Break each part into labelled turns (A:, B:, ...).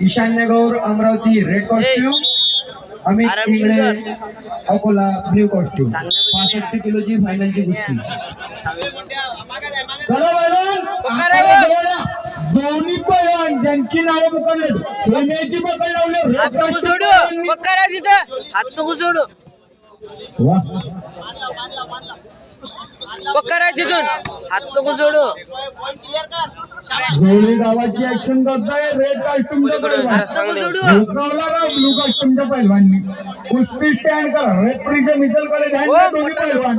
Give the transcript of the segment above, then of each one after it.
A: ईशान्य Gaur Amravati red costume Amit
B: आरामशीर
A: Ingle Akola blue costume पासष्ट किलोची फायनलची कुस्ती ज्यांची नावं पकडले. पकड लावले.
B: हात नको सोडू तिथं. हात नको सोडू तिथून. हात नको सोडू
A: गावाची ऍक्शन करताय. रेड
B: सोडू
A: ब्लू पैलवाननी. कुस्ती स्टँड करा. रेफरीच्या मिसलकडे ध्यान द्या दोन्ही पैलवान.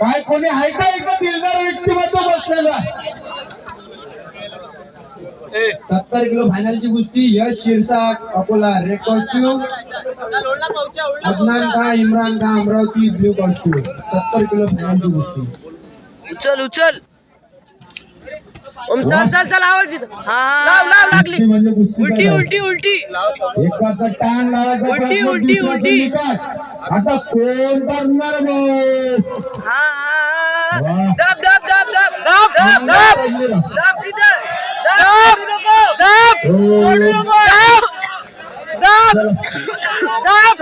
A: काय कोणी आहे का एका दिलदार व्यक्तिमत्व बसलेला सत्तर किलो फायनलची कुस्ती यश शिरसाट अकोला रेड कॉस्ट्यूम. अदनान का इम्रान का अमरावती ब्ल्यू कॉस्ट्यूम. सत्तर किलो फायनलची कुस्ती.
B: उचल उचल. ओम चल चल चल आवाज हा हा. लाव लाव लागली.
A: कुस्ती म्हणजे
B: उलटी. उलटी उलटी.
A: एकाचा टाण लावायचा
B: उलटी, उलटी, उलटी.
A: आता कोण करणार
B: हा. दब दब दब दब दब दब दब दब तिथं. दब सोडू नको. दब. सोडू नको. दब दब दब